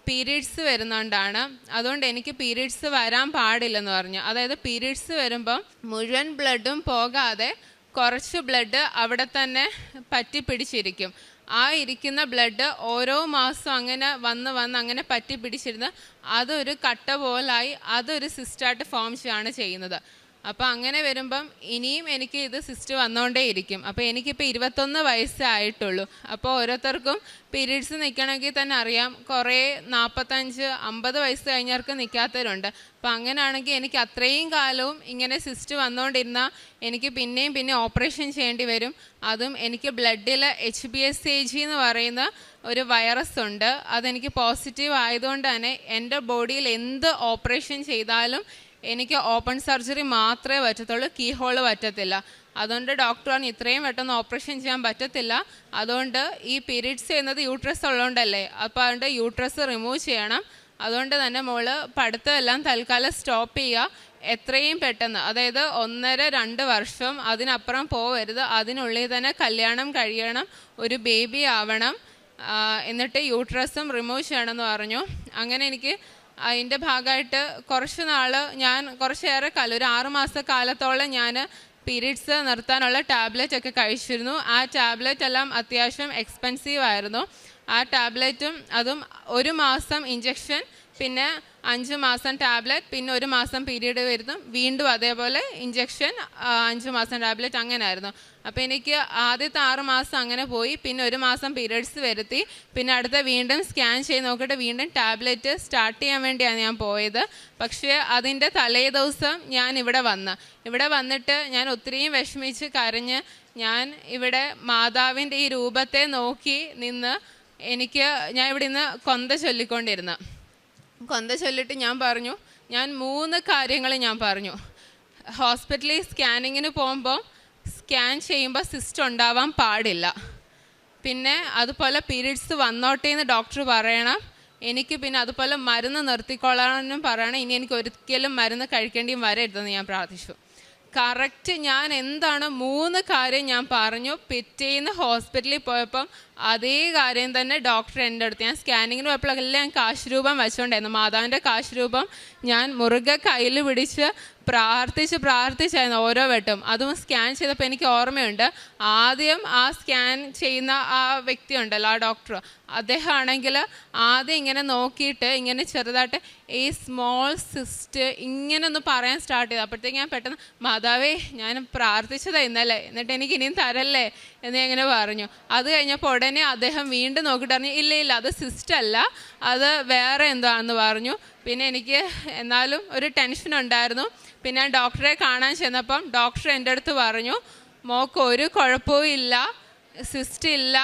പീരീഡ്സ് വരുന്നതുകൊണ്ടാണ് അതുകൊണ്ട് എനിക്ക് പീരീഡ്സ് വരാൻ പാടില്ലെന്ന് പറഞ്ഞു. അതായത് പീരീഡ്സ് വരുമ്പം മുഴുവൻ ബ്ലഡും പോകാതെ കുറച്ച് ബ്ലഡ് അവിടെ തന്നെ പറ്റി പിടിച്ചിരിക്കും ആ ഇരിക്കുന്ന ബ്ലഡ് ഓരോ മാസം അങ്ങനെ വന്ന് വന്ന് അങ്ങനെ പറ്റി പിടിച്ചിരുന്ന് അതൊരു കട്ട പോലായി അതൊരു സിസ്റ്റായിട്ട് ഫോം ചെയ്യുകയാണ് ചെയ്യുന്നത്. അപ്പോൾ അങ്ങനെ വരുമ്പം ഇനിയും എനിക്ക് ഇത് സിസ്റ്റ് വന്നുകൊണ്ടേയിരിക്കും അപ്പോൾ എനിക്കിപ്പോൾ ഇരുപത്തൊന്ന് വയസ്സായിട്ടുള്ളൂ. അപ്പോൾ ഓരോരുത്തർക്കും പീരീഡ്സ് നിൽക്കണമെങ്കിൽ തന്നെ അറിയാം. കുറേ നാൽപ്പത്തഞ്ച് അമ്പത് വയസ്സ് കഴിഞ്ഞവർക്ക് നിൽക്കാത്തവരുണ്ട് അപ്പോൾ അങ്ങനെയാണെങ്കിൽ എനിക്ക് അത്രയും കാലവും ഇങ്ങനെ സിസ്റ്റ് വന്നുകൊണ്ടിരുന്നാൽ എനിക്ക് പിന്നെയും പിന്നെ ഓപ്പറേഷൻ ചെയ്യേണ്ടി വരും. അതും എനിക്ക് ബ്ലഡിൽ H B S A G എന്ന് പറയുന്ന ഒരു വൈറസ് ഉണ്ട്. അതെനിക്ക് പോസിറ്റീവ് ആയതുകൊണ്ട് തന്നെ എന്റെ ബോഡിയിൽ എന്ത് ഓപ്പറേഷൻ ചെയ്താലും എനിക്ക് ഓപ്പൺ സർജറി മാത്രമേ പറ്റത്തുള്ളൂ കീ ഹോൾ പറ്റത്തില്ല. അതുകൊണ്ട് ഡോക്ടർ പറഞ്ഞു ഇത്രയും പെട്ടെന്ന് ഓപ്പറേഷൻ ചെയ്യാൻ പറ്റത്തില്ല. അതുകൊണ്ട് ഈ പീരീഡ്സ് ചെയ്യുന്നത് യൂട്രസ് ഉള്ളതുകൊണ്ടല്ലേ. അപ്പോൾ അതുകൊണ്ട് യൂട്രസ് റിമൂവ് ചെയ്യണം. അതുകൊണ്ട് തന്നെ മോൾ പഠിത്തമെല്ലാം തൽക്കാലം സ്റ്റോപ്പ് ചെയ്യുക. എത്രയും പെട്ടെന്ന് അതായത് ഒന്നര രണ്ട് വർഷം അതിനപ്പുറം പോവരുത്. അതിനുള്ളിൽ തന്നെ കല്യാണം കഴിയണം. ഒരു ബേബി ആവണം. എന്നിട്ട് യൂട്രസും റിമൂവ് ചെയ്യണമെന്ന് പറഞ്ഞു. അങ്ങനെ എനിക്ക് അതിന്റെ ഭാഗമായിട്ട് കുറച്ച് നാൾ ഞാൻ കുറച്ചേറെ കാലം ഒരു ആറ് മാസ കാലത്തോളം ഞാൻ പീരീഡ്സ് നിർത്താനുള്ള ടാബ്ലറ്റ് ഒക്കെ കഴിച്ചിരുന്നു. ആ ടാബ്ലറ്റ് എല്ലാം അത്യാവശ്യം എക്സ്പെൻസീവ് ആയിരുന്നു. ആ ടാബ്ലറ്റും അതും ഒരു മാസം ഇഞ്ചക്ഷൻ പിന്നെ അഞ്ച് മാസം ടാബ്ലറ്റ് പിന്നെ ഒരു മാസം പീരീഡ് വരുന്നു. വീണ്ടും അതേപോലെ ഇഞ്ചക്ഷൻ അഞ്ച് മാസം ടാബ്ലറ്റ് അങ്ങനെ ആയിരുന്നു അപ്പോൾ എനിക്ക് ആദ്യത്തെ ആറ് മാസം അങ്ങനെ പോയി പിന്നെ ഒരു മാസം പീരീഡ്സ് വരുത്തി പിന്നെ അടുത്ത വീണ്ടും സ്കാൻ ചെയ്ത് നോക്കിയിട്ട് വീണ്ടും ടാബ്ലറ്റ് സ്റ്റാർട്ട് ചെയ്യാൻ വേണ്ടിയാണ് ഞാൻ പോയത്. പക്ഷേ അതിന്റെ തലേ ദിവസം ഞാൻ ഇവിടെ വന്ന്. ഇവിടെ വന്നിട്ട് ഞാൻ ഒത്തിരിയും വിഷമിച്ച് കരഞ്ഞ് ഞാൻ ഇവിടെ മാതാവിന്റെ ഈ രൂപത്തെ നോക്കി നിന്ന് എനിക്ക് ഞാൻ ഇവിടെ നിന്ന് കൊന്ത ചൊല്ലിക്കൊണ്ടിരുന്നു. കൊന്ത ചൊല്ലിട്ട് ഞാൻ പറഞ്ഞു ഞാൻ മൂന്ന് കാര്യങ്ങൾ ഞാൻ പറഞ്ഞു. ഹോസ്പിറ്റലിൽ സ്കാനിങ്ങിന് പോകുമ്പോൾ സ്കാൻ ചെയ്യുമ്പോൾ സിസ്റ്റ് ഉണ്ടാവാൻ പാടില്ല. പിന്നെ അതുപോലെ പീരീഡ്സ് വന്നോട്ടെ എന്ന് ഡോക്ടർ പറയണം. എനിക്ക് പിന്നെ അതുപോലെ മരുന്ന് നിർത്തിക്കൊള്ളാനും പറയണം. ഇനി എനിക്ക് ഒരിക്കലും മരുന്ന് കഴിക്കേണ്ടിയും വരരുതെന്ന് ഞാൻ പ്രാർത്ഥിച്ചു. കറക്റ്റ് ഞാൻ എന്താണ് മൂന്ന് കാര്യം ഞാൻ പറഞ്ഞു. പിറ്റേന്ന് ഹോസ്പിറ്റലിൽ പോയപ്പം അതേ കാര്യം തന്നെ ഡോക്ടർ എന്റെ അടുത്ത് ഞാൻ സ്കാനിങ്ങിന് പോയപ്പോഴെല്ലാം ഞാൻ കാശ് രൂപം വെച്ചുകൊണ്ടായിരുന്നു മാതാവിന്റെ കാശ് രൂപം ഞാൻ മുറുകെ കയ്യിൽ പിടിച്ച് പ്രാർത്ഥിച്ച് പ്രാർത്ഥിച്ചായിരുന്നു ഓരോ വട്ടം അതും സ്കാൻ ചെയ്തപ്പോൾ എനിക്ക് ഓർമ്മയുണ്ട്. ആദ്യം ആ സ്കാൻ ചെയ്യുന്ന ആ വ്യക്തി ഉണ്ടല്ലോ ആ ഡോക്ടർ അദ്ദേഹം ആണെങ്കിൽ ആദ്യം ഇങ്ങനെ നോക്കിയിട്ട് ഇങ്ങനെ ചെറുതായിട്ട് ഈ സ്മോൾ സിസ്റ്റ് ഇങ്ങനെ ഒന്ന് പറയാൻ സ്റ്റാർട്ട് ചെയ്തു. അപ്പോഴത്തേക്ക് ഞാൻ പെട്ടെന്ന് മാതാവേ ഞാൻ പ്രാർത്ഥിച്ചതാ ഇന്നലെ. എന്നിട്ട് എനിക്ക് ഇനിയും തരല്ലേ? എന്ന് ഞാൻ ഇങ്ങനെ പറഞ്ഞു. അത് കഴിഞ്ഞപ്പോൾ ഉടനെ അദ്ദേഹം വീണ്ടും നോക്കിയിട്ട് പറഞ്ഞു ഇല്ല ഇല്ല അത് സിസ്റ്റല്ല അത് വേറെ എന്താണെന്ന് പറഞ്ഞു. പിന്നെ എനിക്ക് എന്നാലും ഒരു ടെൻഷൻ ഉണ്ടായിരുന്നു. പിന്നെ ഡോക്ടറെ കാണാൻ ചെന്നപ്പം ഡോക്ടർ എന്റെ അടുത്ത് പറഞ്ഞു മോക്ക് ഒരു കുഴപ്പവും ഇല്ല സിസ്റ്റ് ഇല്ല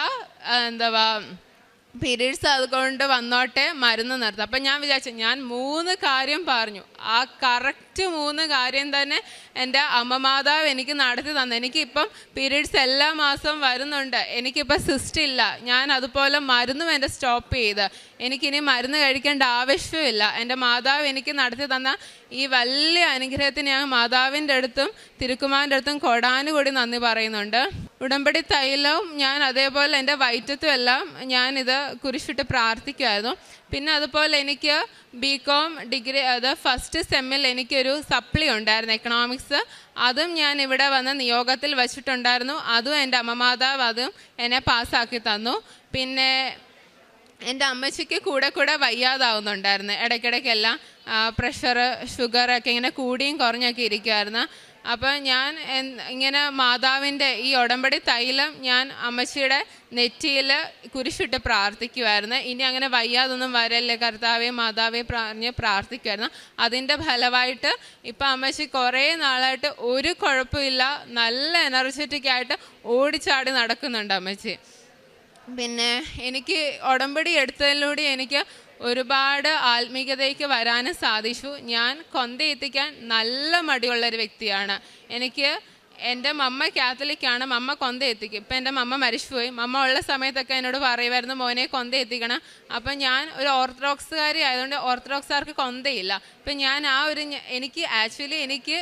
എന്താവാ എന്താ പീരീഡ്സ് അതുകൊണ്ട് വന്നോട്ടെ മരുന്ന് നിർത്തും. അപ്പം ഞാൻ വിചാരിച്ചു ഞാൻ മൂന്ന് കാര്യം പറഞ്ഞു. ആ കറക്റ്റ് മൂന്ന് കാര്യം തന്നെ എന്റെ അമ്മ മാതാവ് എനിക്ക് നടത്തി തന്നു. എനിക്കിപ്പം പീരീഡ്സ് എല്ലാ മാസവും വരുന്നുണ്ട്. എനിക്കിപ്പോൾ സിസ്റ്റ് ഇല്ല. ഞാൻ അതുപോലെ മരുന്നും എന്റെ സ്റ്റോപ്പ് ചെയ്ത്. എനിക്കിനി മരുന്ന് കഴിക്കേണ്ട ആവശ്യമില്ല എന്റെ മാതാവ് എനിക്ക് നടത്തി തന്ന ഈ വലിയ അനുഗ്രഹത്തിന് ഞാൻ മാതാവിന്റെ അടുത്തും തിരുക്കുമാറിന്റെ അടുത്തും കൊടാനുകൂടി നന്ദി പറയുന്നുണ്ട്. ഉടമ്പടി തൈലവും ഞാൻ അതേപോലെ എന്റെ വയറ്റത്തും എല്ലാം ഞാനിത് കുരിശിട്ട് പ്രാർത്ഥിക്കുമായിരുന്നു പിന്നെ അതുപോലെ എനിക്ക് ബി കോം ഡിഗ്രി അത് ഫസ്റ്റ് സെമ്മിൽ എനിക്കൊരു സപ്ലി ഉണ്ടായിരുന്നു എക്കണോമിക്സ് അതും ഞാൻ ഇവിടെ വന്ന് നിയോഗത്തിൽ വച്ചിട്ടുണ്ടായിരുന്നു. അതും എന്റെ അമ്മമാതാവ് അതും എന്നെ പാസ്സാക്കി തന്നു. പിന്നെ എന്റെ അമ്മച്ചിക്ക് കൂടെ കൂടെ വയ്യാതാവുന്നുണ്ടായിരുന്നു. ഇടയ്ക്കിടയ്ക്കെല്ലാം പ്രഷർ ഷുഗർ ഒക്കെ ഇങ്ങനെ കൂടിയും കുറഞ്ഞൊക്കെ ഇരിക്കുമായിരുന്നു അപ്പോൾ ഞാൻ ഇങ്ങനെ മാതാവിന്റെ ഈ ഉടമ്പടി തൈലം ഞാൻ അമ്മച്ചിയുടെ നെറ്റിയിൽ കുരിശിട്ട് പ്രാർത്ഥിക്കുമായിരുന്നു ഇനി അങ്ങനെ വയ്യാതൊന്നും വരല്ലേ കർത്താവെ മാതാവെ പറഞ്ഞ് പ്രാർത്ഥിക്കുമായിരുന്നു അതിന്റെ ഫലമായിട്ട് ഇപ്പം അമ്മച്ചി കുറേ നാളായിട്ട് ഒരു കുഴപ്പമില്ല നല്ല എനർജറ്റിക് ആയിട്ട് ഓടിച്ചാടി നടക്കുന്നുണ്ട് അമ്മച്ചി. പിന്നെ എനിക്ക് ഉടമ്പടി എടുത്തതിലൂടെ എനിക്ക് ഒരുപാട് ആത്മീയതയ്ക്ക് വരാനും സാധിച്ചു. ഞാൻ കൊന്ത എത്തിക്കാൻ നല്ല മടിയുള്ളൊരു വ്യക്തിയാണ്. എനിക്ക് എന്റെ മമ്മ കാത്തലിക്കാണ് മമ്മ കൊന്ത എത്തിക്കും ഇപ്പം എന്റെ മമ്മ മരിച്ചുപോയി. മമ്മ ഉള്ള സമയത്തൊക്കെ എന്നോട് പറയുമായിരുന്നു മോനെ കൊന്ത എത്തിക്കണം അപ്പം ഞാൻ ഒരു ഓർത്തഡോക്സുകാരി ആയതുകൊണ്ട് ഓർത്തഡോക്സുകാർക്ക് കൊന്തയില്ല. ഇപ്പം ഞാൻ ആ ഒരു എനിക്ക് ആക്ച്വലി എനിക്ക്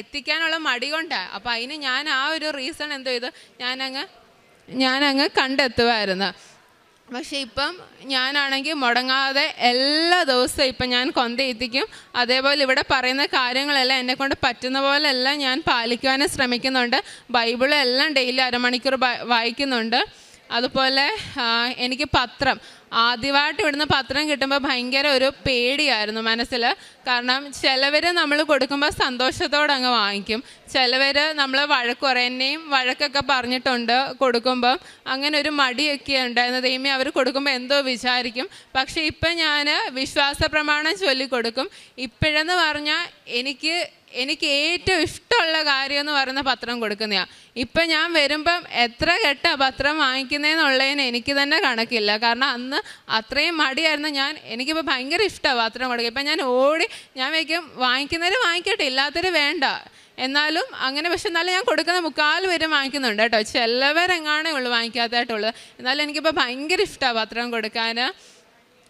എത്തിക്കാനുള്ള മടി കൊണ്ടാണ് അപ്പം അതിന് ഞാൻ ആ ഒരു റീസൺ എന്തോ ചെയ്തു. ഞാനങ്ങ് ഞാനങ്ങ് കണ്ടെത്തുമായിരുന്നു പക്ഷെ ഇപ്പം ഞാനാണെങ്കിൽ മുടങ്ങാതെ എല്ലാ ദിവസവും ഇപ്പം ഞാൻ കൊന്തയെത്തിക്കും അതേപോലെ ഇവിടെ പറയുന്ന കാര്യങ്ങളെല്ലാം എന്നെക്കൊണ്ട് പറ്റുന്ന പോലെല്ലാം ഞാൻ പാലിക്കുവാനും ശ്രമിക്കുന്നുണ്ട്. ബൈബിളെല്ലാം ഡെയിലി അരമണിക്കൂർ വായിക്കുന്നുണ്ട്. അതുപോലെ എനിക്ക് പത്രം. ആദ്യമായിട്ട് ഇവിടുന്ന് പത്രം കിട്ടുമ്പോൾ ഭയങ്കര ഒരു പേടിയായിരുന്നു മനസ്സിൽ കാരണം ചിലവർ നമ്മൾ കൊടുക്കുമ്പോൾ സന്തോഷത്തോടെ അങ്ങ് വാങ്ങിക്കും. ചിലവർ നമ്മൾ വഴക്ക് എന്നെയും വഴക്കൊക്കെ പറഞ്ഞിട്ടുണ്ട് കൊടുക്കുമ്പം. അങ്ങനെ ഒരു മടിയൊക്കെ ഉണ്ടായിരുന്നത്. ഇമി അവർ കൊടുക്കുമ്പോൾ എന്തോ വിചാരിക്കും. പക്ഷേ ഇപ്പം ഞാൻ വിശ്വാസ പ്രമാണം ചൊല്ലിക്കൊടുക്കും. ഇപ്പോഴെന്ന് പറഞ്ഞാൽ എനിക്ക് എനിക്ക് ഏറ്റവും ഇഷ്ടമുള്ള കാര്യം എന്ന് പറയുന്ന പത്രം കൊടുക്കുന്നതാണ് ഇപ്പം ഞാൻ വരുമ്പം എത്ര കെട്ട പത്രം വാങ്ങിക്കുന്നതെന്നുള്ളതിന് എനിക്ക് തന്നെ കണക്കില്ല. കാരണം അന്ന് അത്രയും മടിയായിരുന്നു ഞാൻ. എനിക്കിപ്പോൾ ഭയങ്കര ഇഷ്ടമാണ് പത്രം കൊടുക്കുക ഇപ്പം ഞാൻ ഓടി ഞാൻ വയ്ക്കും വാങ്ങിക്കുന്നവർ വാങ്ങിക്കട്ടെ ഇല്ലാത്തവർ വേണ്ട. എന്നാലും അങ്ങനെ പക്ഷെ എന്നാലും ഞാൻ കൊടുക്കുന്ന മുക്കാൽ പേരും വാങ്ങിക്കുന്നുണ്ട് കേട്ടോ. ചിലവരെങ്ങാണേ ഉള്ളൂ വാങ്ങിക്കാത്തതായിട്ടുള്ളത്. എന്നാലും എനിക്കിപ്പോൾ ഭയങ്കര ഇഷ്ടമാണ് പത്രം കൊടുക്കാൻ.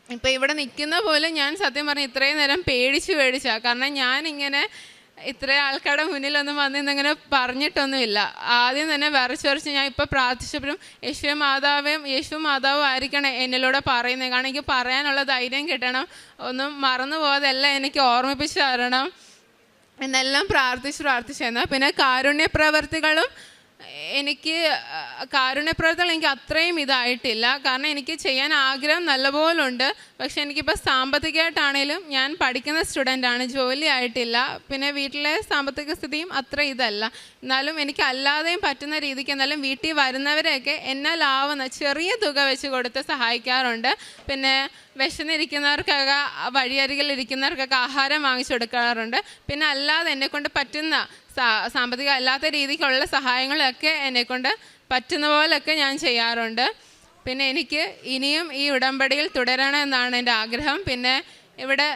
ഇപ്പം ഇവിടെ നിൽക്കുന്ന പോലെ ഞാൻ സത്യം പറഞ്ഞു ഇത്രയും നേരം പേടിച്ച് പേടിച്ചാണ് കാരണം ഞാനിങ്ങനെ ഇത്രയും ആൾക്കാരുടെ മുന്നിലൊന്നും വന്ന് ഇന്നിങ്ങനെ പറഞ്ഞിട്ടൊന്നുമില്ല. ആദ്യം തന്നെ വരച്ച് വരച്ച് ഞാൻ ഇപ്പോൾ പ്രാർത്ഥിച്ചപ്പോഴും യേശു മാതാവും യേശു മാതാവും ആയിരിക്കണം എന്നിലൂടെ പറയുന്നത് കാരണം എനിക്ക് പറയാനുള്ള ധൈര്യം കിട്ടണം. ഒന്നും മറന്നു പോകാതെല്ലാം എനിക്ക് ഓർമ്മിപ്പിച്ച് തരണം. എന്നെല്ലാം പ്രാർത്ഥിച്ച് പ്രാർത്ഥിച്ചിരുന്നു പിന്നെ കാരുണ്യ പ്രവർത്തികളും എനിക്ക് കാരുണ്യപ്രവർത്തനം എനിക്ക് അത്രയും ഇതായിട്ടില്ല. കാരണം എനിക്ക് ചെയ്യാൻ ആഗ്രഹം നല്ലപോലുണ്ട്. പക്ഷെ എനിക്കിപ്പോൾ സാമ്പത്തികമായിട്ടാണേലും ഞാൻ പഠിക്കുന്ന സ്റ്റുഡന്റാണ്. ജോലി ആയിട്ടില്ല പിന്നെ വീട്ടിലെ സാമ്പത്തിക സ്ഥിതിയും അത്ര ഇതല്ല. എന്നാലും എനിക്ക് അല്ലാതെയും പറ്റുന്ന രീതിക്ക് എന്നാലും വീട്ടിൽ വരുന്നവരെയൊക്കെ എന്നാലാവുന്ന ചെറിയ തുക വെച്ച് കൊടുത്ത് സഹായിക്കാറുണ്ട്. പിന്നെ വിശന്നിരിക്കുന്നവർക്കൊക്കെ വഴിയരികിൽ ഇരിക്കുന്നവർക്കൊക്കെ ആഹാരം വാങ്ങിച്ചു കൊടുക്കാറുണ്ട്. പിന്നെ അല്ലാതെ എന്നെക്കൊണ്ട് പറ്റുന്ന സാമ്പത്തിക അല്ലാത്ത രീതിക്കുള്ള സഹായങ്ങളൊക്കെ എന്നെക്കൊണ്ട് പറ്റുന്ന പോലൊക്കെ ഞാൻ ചെയ്യാറുണ്ട്. പിന്നെ എനിക്ക് ഇനിയും ഈ ഉടമ്പടിയിൽ തുടരണമെന്നാണ് എന്റെ ആഗ്രഹം. പിന്നെ ഇവിടെ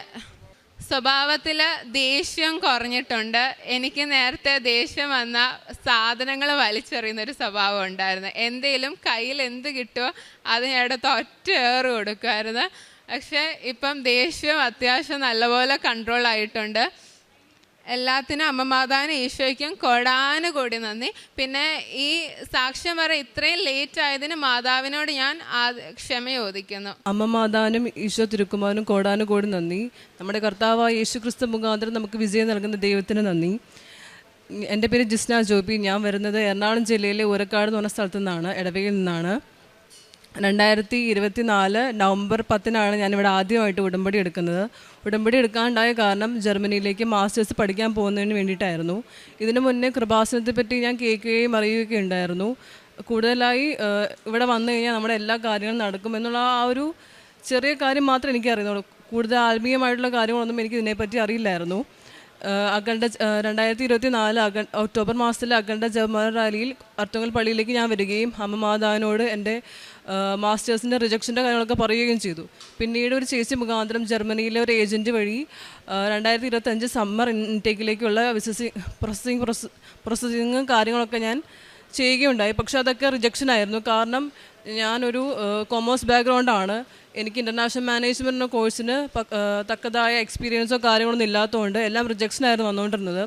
സ്വഭാവത്തിൽ ദേഷ്യം കുറഞ്ഞിട്ടുണ്ട്. എനിക്ക് നേരത്തെ ദേഷ്യം വന്ന സാധനങ്ങൾ വലിച്ചെറിയുന്ന ഒരു സ്വഭാവം ഉണ്ടായിരുന്നു. എന്തേലും കയ്യിൽ എന്ത് കിട്ടുമോ അത് ഞാൻ ഏറ് കൊടുക്കുമായിരുന്നു പക്ഷേ ഇപ്പം ദേഷ്യം അത്യാവശ്യം നല്ലപോലെ കൺട്രോൾ ആയിട്ടുണ്ട്. എല്ലാത്തിനും അമ്മ ഈശോയ്ക്കും ഈശോയ്ക്കും കൊടാനുകൂടി നന്ദി. പിന്നെ ഈ സാക്ഷ്യം വരെ ഇത്രയും ലേറ്റ് ആയതിന് മാതാവിനോട് ഞാൻ ക്ഷമ ചോദിക്കുന്നു. അമ്മ മാതാവിനും ഈശോ തിരുക്കുമാരനും കോടാനും കൂടി നന്ദി. നമ്മുടെ കർത്താവായ യേശു ക്രിസ്തു മുഖാന്തരം നമുക്ക് വിജയം നൽകുന്ന ദൈവത്തിന് നന്ദി. എന്റെ പേര് ജിസ്ന ജോബി. ഞാൻ വരുന്നത് എറണാകുളം ജില്ലയിലെ ഉരക്കാട് എന്ന് പറഞ്ഞ സ്ഥലത്തു നിന്നാണ് ഇടവയിൽ നിന്നാണ്. രണ്ടായിരത്തി ഇരുപത്തി നാല് നവംബർ പത്തിനാണ് ഞാനിവിടെ ആദ്യമായിട്ട് ഉടമ്പടി എടുക്കുന്നത്. ഉടമ്പടി എടുക്കാണ്ടായ കാരണം ജർമ്മനിയിലേക്ക് മാസ്റ്റേഴ്സ് പഠിക്കാൻ പോകുന്നതിന് വേണ്ടിയിട്ടായിരുന്നു. ഇതിനു മുന്നേ കൃപാസനത്തെ പറ്റി ഞാൻ കേൾക്കുകയും അറിയുകയൊക്കെ ഉണ്ടായിരുന്നു. കൂടുതലായി ഇവിടെ വന്നു കഴിഞ്ഞാൽ നമ്മുടെ എല്ലാ കാര്യങ്ങളും നടക്കുമെന്നുള്ള ആ ഒരു ചെറിയ കാര്യം മാത്രമേ എനിക്ക് അറിയുന്നുള്ളൂ. കൂടുതൽ ആത്മീയമായിട്ടുള്ള കാര്യങ്ങളൊന്നും എനിക്ക് ഇതിനെപ്പറ്റി അറിയില്ലായിരുന്നു. അഖണ്ഡ രണ്ടായിരത്തി ഇരുപത്തി നാല് അഖ ഒക്ടോബർ മാസത്തിലെ അഖണ്ഡ ജവഹർ റാലിയിൽ അർത്തുങ്കൽ പള്ളിയിലേക്ക് ഞാൻ വരികയും അമ്മ മാതാവിനോട് എന്റെ മാസ്റ്റേഴ്സിന്റെ റിജക്ഷന്റെ കാര്യങ്ങളൊക്കെ പറയുകയും ചെയ്തു. പിന്നീട് ഒരു ചേച്ചി മുഖാന്തരം ജർമ്മനിയിലെ ഒരു ഏജന്റ് വഴി രണ്ടായിരത്തി ഇരുപത്തഞ്ച് സമ്മർ ഇൻടേക്കിലേക്കുള്ള വിസസി പ്രോസസ്സിങ് പ്രോസസ്സിങ്ങും കാര്യങ്ങളൊക്കെ ഞാൻ ചെയ്യുകയുണ്ടായി. പക്ഷേ അതൊക്കെ റിജക്ഷൻ ആയിരുന്നു. കാരണം ഞാനൊരു കൊമേഴ്സ് ബാക്ക്ഗ്രൗണ്ടാണ് എനിക്ക് ഇന്റർനാഷണൽ മാനേജ്മെന്റിന്റെ കോഴ്സിന് തക്കതായ എക്സ്പീരിയൻസോ കാര്യങ്ങളൊന്നും ഇല്ലാത്തതുകൊണ്ട് എല്ലാം റിജക്ഷൻ ആയിരുന്നു വന്നുകൊണ്ടിരുന്നത്.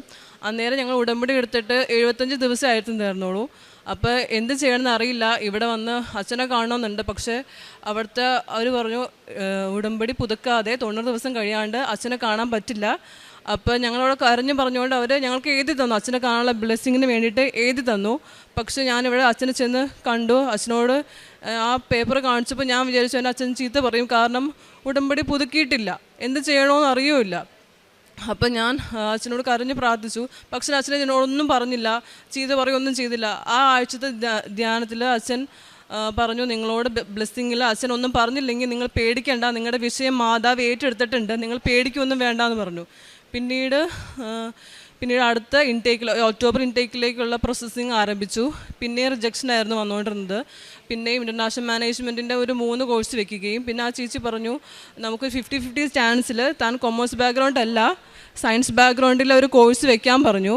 അന്നേരം ഞങ്ങൾ ഉടമ്പടി എടുത്തിട്ട് എഴുപത്തഞ്ച് ദിവസം ആയിരുന്നു തീർന്നുള്ളൂ അപ്പോൾ എന്ത് ചെയ്യണമെന്ന് അറിയില്ല. ഇവിടെ വന്ന് അച്ഛനെ കാണണമെന്നുണ്ട്. പക്ഷേ അവിടുത്തെ അവർ പറഞ്ഞു "ഏ, ഉടമ്പടി പുതുക്കാതെ തൊണ്ണൂറ് ദിവസം കഴിയാണ്ട് അച്ഛനെ കാണാൻ പറ്റില്ല. അപ്പോൾ ഞങ്ങളോട് കരഞ്ഞു പറഞ്ഞുകൊണ്ട് അവർ ഞങ്ങൾക്ക് എഴുതി തന്നു. അച്ഛനെ കാണാനുള്ള ബ്ലെസ്സിങ്ങിന് വേണ്ടിയിട്ട് എഴുതി തന്നു. പക്ഷേ ഞാനിവിടെ അച്ഛനെ ചെന്ന് കണ്ടു. അച്ഛനോട് ആ പേപ്പർ കാണിച്ചപ്പോൾ ഞാൻ വിചാരിച്ചു എന്റെ അച്ഛൻ ചീത്ത പറയും. കാരണം ഉടമ്പടി പുതുക്കിയിട്ടില്ല. എന്ത് ചെയ്യണമെന്ന് അറിയൂല അപ്പം ഞാൻ അച്ഛനോട് കരഞ്ഞ് പ്രാർത്ഥിച്ചു. പക്ഷേ അച്ഛനെ എന്നോടൊന്നും പറഞ്ഞില്ല. ചെയ്ത് പറയുകയൊന്നും ചെയ്തില്ല. ആ ആഴ്ചത്തെ ധ്യാനത്തിൽ അച്ഛൻ പറഞ്ഞു നിങ്ങളോട് ബ്ലെസ്സിങ്ങിൽ അച്ഛൻ ഒന്നും പറഞ്ഞില്ലെങ്കിൽ നിങ്ങൾ പേടിക്കേണ്ട. നിങ്ങളുടെ വിഷയം മാതാവ് ഏറ്റെടുത്തിട്ടുണ്ട്. നിങ്ങൾ പേടിക്കൊന്നും വേണ്ട എന്ന് പറഞ്ഞു. പിന്നീട് പിന്നീട് അടുത്ത ഇൻടേക്കിൽ ഒക്ടോബർ ഇൻടേക്കിലേക്കുള്ള പ്രോസസ്സിങ് ആരംഭിച്ചു. പിന്നെ റിജക്ഷൻ ആയിരുന്നു വന്നുകൊണ്ടിരുന്നത്. പിന്നെയും ഇന്റർനാഷണൽ മാനേജ്മെന്റിന്റെ ഒരു മൂന്ന് കോഴ്സ് വെക്കുകയും. പിന്നെ ആ ചേച്ചി പറഞ്ഞു നമുക്ക് ഫിഫ്റ്റി ഫിഫ്റ്റി ചാൻസിൽ താൻ കൊമേഴ്സ് ബാക്ക്ഗ്രൗണ്ട് അല്ല സയൻസ് ബാക്ക്ഗ്രൗണ്ടിൽ ഒരു കോഴ്സ് വെക്കാൻ പറഞ്ഞു.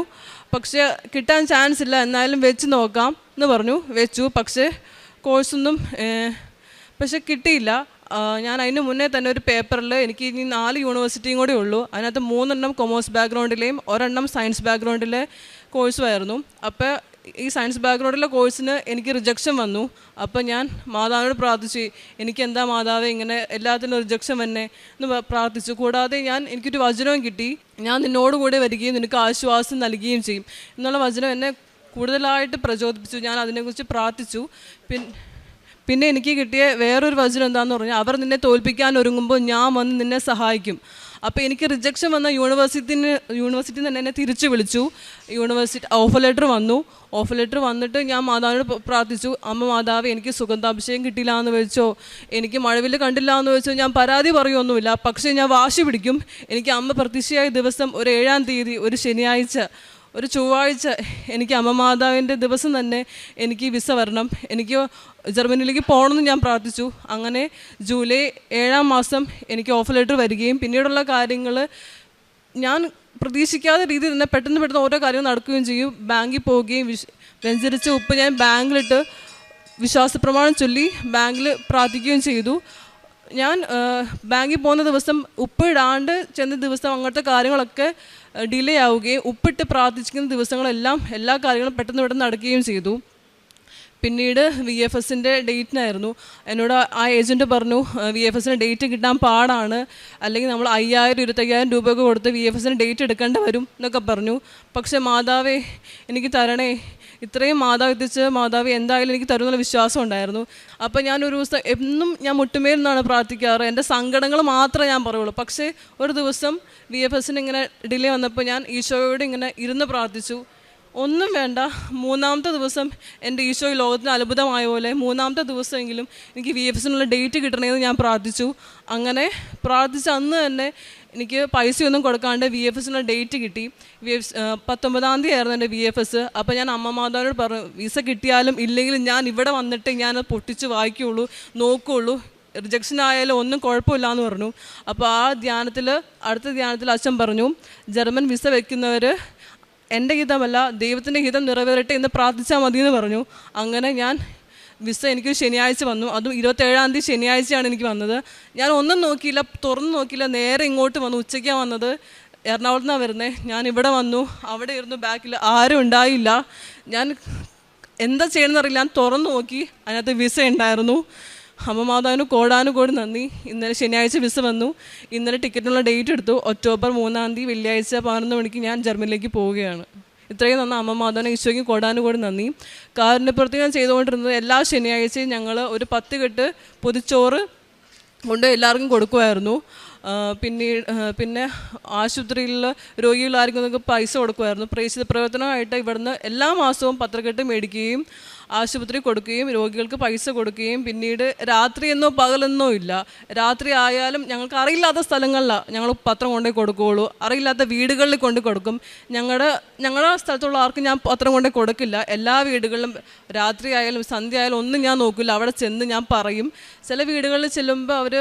പക്ഷേ കിട്ടാൻ ചാൻസ് ഇല്ല എന്നാലും വെച്ച് നോക്കാം എന്ന് പറഞ്ഞു. വെച്ചു. പക്ഷേ കോഴ്സൊന്നും പക്ഷെ കിട്ടിയില്ല. ഞാൻ അതിന് മുന്നേ തന്നെ ഒരു പേപ്പറിൽ എനിക്ക് ഇനി നാല് യൂണിവേഴ്സിറ്റിയും കൂടെ ഉള്ളൂ. അതിനകത്ത് മൂന്നെണ്ണം കൊമേഴ്സ് ബാക്ക്ഗ്രൗണ്ടിലെയും ഒരെണ്ണം സയൻസ് ബാക്ക്ഗ്രൗണ്ടിലെ കോഴ്സുമായിരുന്നു അപ്പോൾ ഈ സയൻസ് ബാക്ക്ഗ്രൗണ്ടിലെ കോഴ്സിന് എനിക്ക് റിജക്ഷൻ വന്നു. അപ്പോൾ ഞാൻ മാതാവിനോട് പ്രാർത്ഥിച്ചു എനിക്ക് എന്താ മാതാവ് ഇങ്ങനെ എല്ലാത്തിനും റിജക്ഷൻ വന്നെ എന്ന് പ്രാർത്ഥിച്ചു. കൂടാതെ ഞാൻ എനിക്കൊരു വചനവും കിട്ടി. ഞാൻ നിന്നോട് കൂടെ വരികയും നിനക്ക് ആശ്വാസം നൽകുകയും ചെയ്യും. എന്നുള്ള വചനം എന്നെ കൂടുതലായിട്ട് പ്രചോദിപ്പിച്ചു. ഞാൻ അതിനെക്കുറിച്ച് പ്രാർത്ഥിച്ചു. പിന്നെ പിന്നെ എനിക്ക് കിട്ടിയ വേറൊരു വചനം എന്താണെന്ന് പറഞ്ഞാൽ അവർ നിന്നെ തോൽപ്പിക്കാൻ ഒരുങ്ങുമ്പോൾ ഞാൻ വന്ന് നിന്നെ സഹായിക്കും. അപ്പോൾ എനിക്ക് റിജക്ഷൻ വന്ന യൂണിവേഴ്സിറ്റിന് യൂണിവേഴ്സിറ്റിയിൽ തന്നെ എന്നെ തിരിച്ചു വിളിച്ചു. യൂണിവേഴ്സിറ്റി ഓഫർ ലെറ്റർ വന്നു. ഓഫർ ലെറ്റർ വന്നിട്ട് ഞാൻ മാതാവിനോട് പ്രാർത്ഥിച്ചു. അമ്മ മാതാവ് എനിക്ക് സുഗന്ധാഭിഷേകം കിട്ടില്ല എന്ന് വെച്ചോ എനിക്ക് മഴവിൽ കണ്ടില്ല എന്ന് വെച്ചോ ഞാൻ പരാതി പറയുമൊന്നുമില്ല പക്ഷേ ഞാൻ വാശി പിടിക്കും. എനിക്ക് അമ്മ പ്രതീക്ഷയായ ദിവസം ഒരു ഏഴാം തീയതി ഒരു ശനിയാഴ്ച ഒരു ചൊവ്വാഴ്ച എനിക്ക് അമ്മ മാതാവിന്റെ ദിവസം തന്നെ എനിക്ക് വിസ വരണം. എനിക്ക് ജർമ്മനിയിലേക്ക് പോകണമെന്ന് ഞാൻ പ്രാർത്ഥിച്ചു. അങ്ങനെ ജൂലൈ ഏഴാം മാസം എനിക്ക് ഓഫർ ലെറ്റർ വരികയും പിന്നീടുള്ള കാര്യങ്ങൾ ഞാൻ പ്രതീക്ഷിക്കാത്ത രീതിയിൽ തന്നെ പെട്ടെന്ന് പെട്ടെന്ന് ഓരോ കാര്യങ്ങൾ നടക്കുകയും ചെയ്യും. ബാങ്കിൽ പോവുകയും വിശ് വ്യഞ്ചരിച്ച ഉപ്പ് ഞാൻ ബാങ്കിലിട്ട് വിശ്വാസ പ്രമാണം ചൊല്ലി ബാങ്കിൽ പ്രാർത്ഥിക്കുകയും ചെയ്തു. ഞാൻ ബാങ്കിൽ പോകുന്ന ദിവസം ഉപ്പ് ഇടാണ്ട് ചെന്ന ദിവസം അങ്ങനത്തെ കാര്യങ്ങളൊക്കെ ഡിലേ ആവുകയും ഉപ്പിട്ട് പ്രാർത്ഥിക്കുന്ന ദിവസങ്ങളെല്ലാം എല്ലാ കാര്യങ്ങളും പെട്ടെന്ന് പെട്ടെന്ന് നടക്കുകയും ചെയ്തു. പിന്നീട് വി എഫ് എസിന്റെ ഡേറ്റിനായിരുന്നു. എന്നോട് ആ ഏജന്റ് പറഞ്ഞു വി എഫ് എസിന് ഡേറ്റ് കിട്ടാൻ പാടാണ്. അല്ലെങ്കിൽ നമ്മൾ അയ്യായിരം ഇരുപത്തയ്യായിരം രൂപയൊക്കെ കൊടുത്ത് വി എഫ് എസിന് ഡേറ്റ് എടുക്കേണ്ടി വരും എന്നൊക്കെ പറഞ്ഞു. പക്ഷേ മാതാവേ എനിക്ക് തരണേ. ഇത്രയും മാതാവ് എത്തിച്ച് മാതാവ് എന്തായാലും എനിക്ക് തരുമെന്നുള്ള വിശ്വാസം ഉണ്ടായിരുന്നു. അപ്പോൾ ഞാൻ ഒരു ദിവസം എന്നും ഞാൻ മുട്ടുമേൽ നിന്നാണ് പ്രാർത്ഥിക്കാറ്. എന്റെ സങ്കടങ്ങൾ മാത്രമേ ഞാൻ പറയുള്ളൂ. പക്ഷേ ഒരു ദിവസം വി എഫ് എസിന് ഇങ്ങനെ ഡിലേ വന്നപ്പോൾ ഞാൻ ഈശോയോട് ഇങ്ങനെ ഇരുന്ന് പ്രാർത്ഥിച്ചു. ഒന്നും വേണ്ട. മൂന്നാമത്തെ ദിവസം എന്റെ ഈശോ ഈ ലോകത്തിന് അത്ഭുതമായ പോലെ മൂന്നാമത്തെ ദിവസമെങ്കിലും എനിക്ക് വി എഫ് എസിനുള്ള ഡേറ്റ് കിട്ടണമെന്ന് ഞാൻ പ്രാർത്ഥിച്ചു. അങ്ങനെ പ്രാർത്ഥിച്ച അന്ന് തന്നെ എനിക്ക് പൈസയൊന്നും കൊടുക്കാണ്ട് വി എഫ് എസിനുള്ള ഡേറ്റ് കിട്ടി. വി എഫ് പത്തൊമ്പതാം തീയതി ആയിരുന്നു എന്റെ വി എഫ് എസ് അപ്പോൾ ഞാൻ അമ്മ മാതാവിനോട് പറഞ്ഞു വിസ കിട്ടിയാലും ഇല്ലെങ്കിലും ഞാൻ ഇവിടെ വന്നിട്ട് ഞാൻ പൊട്ടിച്ച് വായിക്കുള്ളൂ നോക്കുകയുള്ളൂ. റിജക്ഷൻ ആയാലും ഒന്നും കുഴപ്പമില്ല എന്ന് പറഞ്ഞു. അപ്പോൾ ആ ധ്യാനത്തിൽ അടുത്ത ധ്യാനത്തിൽ അച്ഛൻ പറഞ്ഞു ജർമ്മൻ വിസ വെക്കുന്നവർ എന്റെ ഹിതമല്ല ദൈവത്തിന്റെ ഹിതം നിറവേറട്ടെ എന്ന് പ്രാർത്ഥിച്ചാൽ മതി എന്ന് പറഞ്ഞു. അങ്ങനെ ഞാൻ വിസ എനിക്ക് ശനിയാഴ്ച വന്നു. അതും ഇരുപത്തേഴാം തീയതി ശനിയാഴ്ചയാണ് എനിക്ക് വന്നത്. ഞാൻ ഒന്നും നോക്കിയില്ല തുറന്നു നോക്കിയില്ല നേരെ ഇങ്ങോട്ട് വന്നു. ഉച്ചയ്ക്കാണ് വന്നത്. എറണാകുളത്ത് നിന്നാണ് വരുന്നത് ഞാൻ ഇവിടെ വന്നു. അവിടെ ഇരുന്നു ബാക്കിൽ ആരും ഉണ്ടായില്ല. ഞാൻ എന്താ ചെയ്യണമെന്നറിയില്ല ഞാൻ തുറന്നു നോക്കി അതിനകത്ത് വിസ ഉണ്ടായിരുന്നു. അമ്മ മാതാവിന് കോടാനുകോടി നന്ദി. ഇന്നലെ ശനിയാഴ്ച വിസ വന്നു. ഇന്നലെ ടിക്കറ്റിനുള്ള ഡേറ്റ് എടുത്തു. ഒക്ടോബർ മൂന്നാം തീയതി വെള്ളിയാഴ്ച പതിനൊന്ന് മണിക്ക് ഞാൻ ജർമ്മനിലേക്ക് പോവുകയാണ്. ഇത്രയും നന്ന അമ്മ മാതാവിനെ ഈശോയ്ക്ക് കോടാനുകോടി നന്ദി. കാരുണ്യപ്രവൃത്തി ഞാൻ ചെയ്തുകൊണ്ടിരുന്നത് എല്ലാ ശനിയാഴ്ചയും ഞങ്ങൾ ഒരു പത്ത് കെട്ട് പൊതിച്ചോറ് കൊണ്ട് എല്ലാവർക്കും കൊടുക്കുമായിരുന്നു. പിന്നീട് പിന്നെ ആശുപത്രിയിൽ രോഗികളായിരിക്കും പൈസ കൊടുക്കുമായിരുന്നു. പ്രേക്ഷിത പ്രവർത്തനമായിട്ട് ഇവിടുന്ന് എല്ലാ മാസവും പത്രക്കെട്ട് മേടിക്കുകയും ആശുപത്രി കൊടുക്കുകയും രോഗികൾക്ക് പൈസ കൊടുക്കുകയും പിന്നീട് രാത്രിയെന്നോ പകലെന്നോ ഇല്ല. രാത്രി ആയാലും ഞങ്ങൾക്ക് അറിയില്ലാത്ത സ്ഥലങ്ങളിലാണ് ഞങ്ങൾ പത്രം കൊണ്ടേ കൊടുക്കുകയുള്ളൂ. അറിയില്ലാത്ത വീടുകളിൽ കൊണ്ട് കൊടുക്കും. ഞങ്ങളുടെ ഞങ്ങളുടെ സ്ഥലത്തുള്ള ആർക്കും ഞാൻ പത്രം കൊണ്ടേ കൊടുക്കില്ല. എല്ലാ വീടുകളിലും രാത്രി ആയാലും സന്ധ്യ ആയാലും ഒന്നും ഞാൻ നോക്കില്ല. അവിടെ ചെന്ന് ഞാൻ പറയും. ചില വീടുകളിൽ ചെല്ലുമ്പോൾ അവർ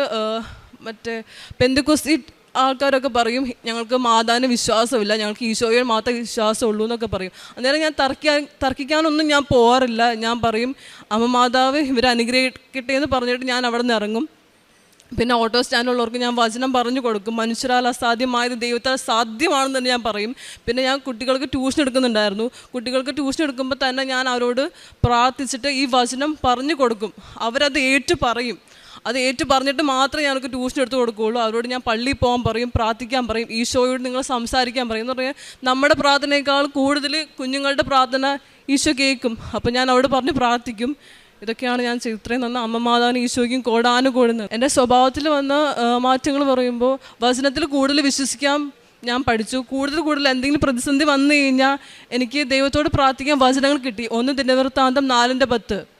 മറ്റേ പെന്തുക്കുസ്തി ആൾക്കാരൊക്കെ പറയും ഞങ്ങൾക്ക് മാതാവിന് വിശ്വാസമില്ല ഞങ്ങൾക്ക് ഈശോയിൽ മാത്രമേ വിശ്വാസമുള്ളൂ എന്നൊക്കെ പറയും. അന്നേരം ഞാൻ തർക്കിക്കാൻ തർക്കിക്കാനൊന്നും ഞാൻ പോകാറില്ല ഞാൻ പറയും അമ്മ മാതാവ് ഇവരെ അനുഗ്രഹിക്കട്ടെ എന്ന് പറഞ്ഞിട്ട് ഞാൻ അവിടെ നിന്ന് ഇറങ്ങും. പിന്നെ ഓട്ടോ സ്റ്റാൻഡുള്ളവർക്ക് ഞാൻ വചനം പറഞ്ഞു കൊടുക്കും. മനുഷ്യരാൽ അസാധ്യമായത് ദൈവത്താൽ സാധ്യമാണെന്ന് തന്നെ ഞാൻ പറയും. പിന്നെ ഞാൻ കുട്ടികൾക്ക് ട്യൂഷൻ എടുക്കുന്നുണ്ടായിരുന്നു. കുട്ടികൾക്ക് ട്യൂഷൻ എടുക്കുമ്പോൾ തന്നെ ഞാൻ അവരോട് പ്രാർത്ഥിച്ചിട്ട് ഈ വചനം പറഞ്ഞു കൊടുക്കും. അവരത് ഏറ്റു പറയും. അത് ഏറ്റു പറഞ്ഞിട്ട് മാത്രമേ ഞാനൊക്കെ ട്യൂഷൻ എടുത്ത് കൊടുക്കുകയുള്ളൂ. അവരോട് ഞാൻ പള്ളിയിൽ പോകാൻ പറയും പ്രാർത്ഥിക്കാൻ പറയും ഈശോയോട് നിങ്ങൾ സംസാരിക്കാൻ പറയും എന്ന് പറഞ്ഞാൽ നമ്മുടെ പ്രാർത്ഥനയേക്കാൾ കൂടുതൽ കുഞ്ഞുങ്ങളുടെ പ്രാർത്ഥന ഈശോ കേൾക്കും. അപ്പം ഞാൻ അവിടെ പറഞ്ഞ് പ്രാർത്ഥിക്കും. ഇതൊക്കെയാണ് ഞാൻ ഇത്രയും നന്ന അമ്മമാതാവിന് ഈശോയ്ക്കും കോടാനുകൂടുന്നത് എന്റെ സ്വഭാവത്തിൽ വന്ന മാറ്റങ്ങൾ പറയുമ്പോൾ വചനത്തിൽ കൂടുതൽ വിശ്വസിക്കാൻ ഞാൻ പഠിച്ചു. കൂടുതൽ കൂടുതൽ എന്തെങ്കിലും പ്രതിസന്ധി വന്നു കഴിഞ്ഞാൽ എനിക്ക് ദൈവത്തോട് പ്രാർത്ഥിക്കാൻ വചനങ്ങൾ കിട്ടി. ഒന്ന് ദിനവൃത്താന്തം നാലിന്റെ പത്ത്.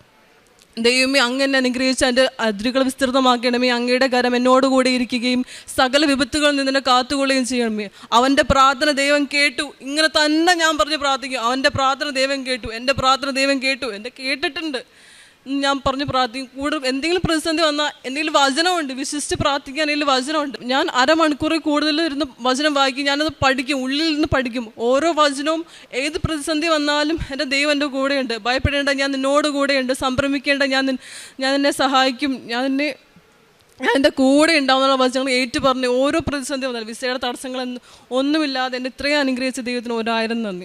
ദൈവമേ അങ്ങനെ അനുഗ്രഹിച്ച് എന്റെ അതിരുകൾ വിസ്തൃതമാക്കണമേ. അങ്ങയുടെ കരം എന്നോട് കൂടെ ഇരിക്കുകയും സകല വിപത്തുകളിൽ നിന്ന് എന്നെ കാത്തുകൊള്ളുകയും ചെയ്യണമേ. അവന്റെ പ്രാർത്ഥന ദൈവം കേട്ടു. ഇങ്ങനെ തന്നെ ഞാൻ പറഞ്ഞ് പ്രാർത്ഥിക്കും. അവന്റെ പ്രാർത്ഥന ദൈവം കേട്ടു. എന്റെ പ്രാർത്ഥന ദൈവം കേട്ടു. എന്റെ കേട്ടിട്ടുണ്ട്. ഞാൻ പറഞ്ഞ് പ്രാർത്ഥിക്കും. കൂടുതൽ എന്തെങ്കിലും പ്രതിസന്ധി വന്നാൽ എന്തെങ്കിലും വചനമുണ്ട് വിശ്വസിച്ച് പ്രാർത്ഥിക്കാൻ എന്തെങ്കിലും വചനമുണ്ട്. ഞാൻ അരമണിക്കൂറിൽ കൂടുതൽ ഇരുന്ന് വചനം വായിക്കും ഞാനത് പഠിക്കും ഉള്ളിൽ നിന്ന് പഠിക്കും. ഓരോ വചനവും ഏത് പ്രതിസന്ധി വന്നാലും എന്റെ ദൈവം എന്റെ കൂടെയുണ്ട്. ഭയപ്പെടേണ്ട ഞാൻ നിന്നോട് കൂടെയുണ്ട്. സംഭ്രമിക്കേണ്ട ഞാൻ ഞാൻ എന്നെ സഹായിക്കും. ഞാൻ എന്നെ എന്റെ കൂടെ ഉണ്ടാവുന്ന വചനങ്ങൾ ഏറ്റു പറഞ്ഞ് ഓരോ പ്രതിസന്ധി വന്നാലും വിസയുടെ തടസ്സങ്ങളൊന്നും ഒന്നുമില്ലാതെ എന്നെ ഇത്രയും അനുഗ്രഹിച്ച ദൈവത്തിന് ഒരായിരം നന്ദി.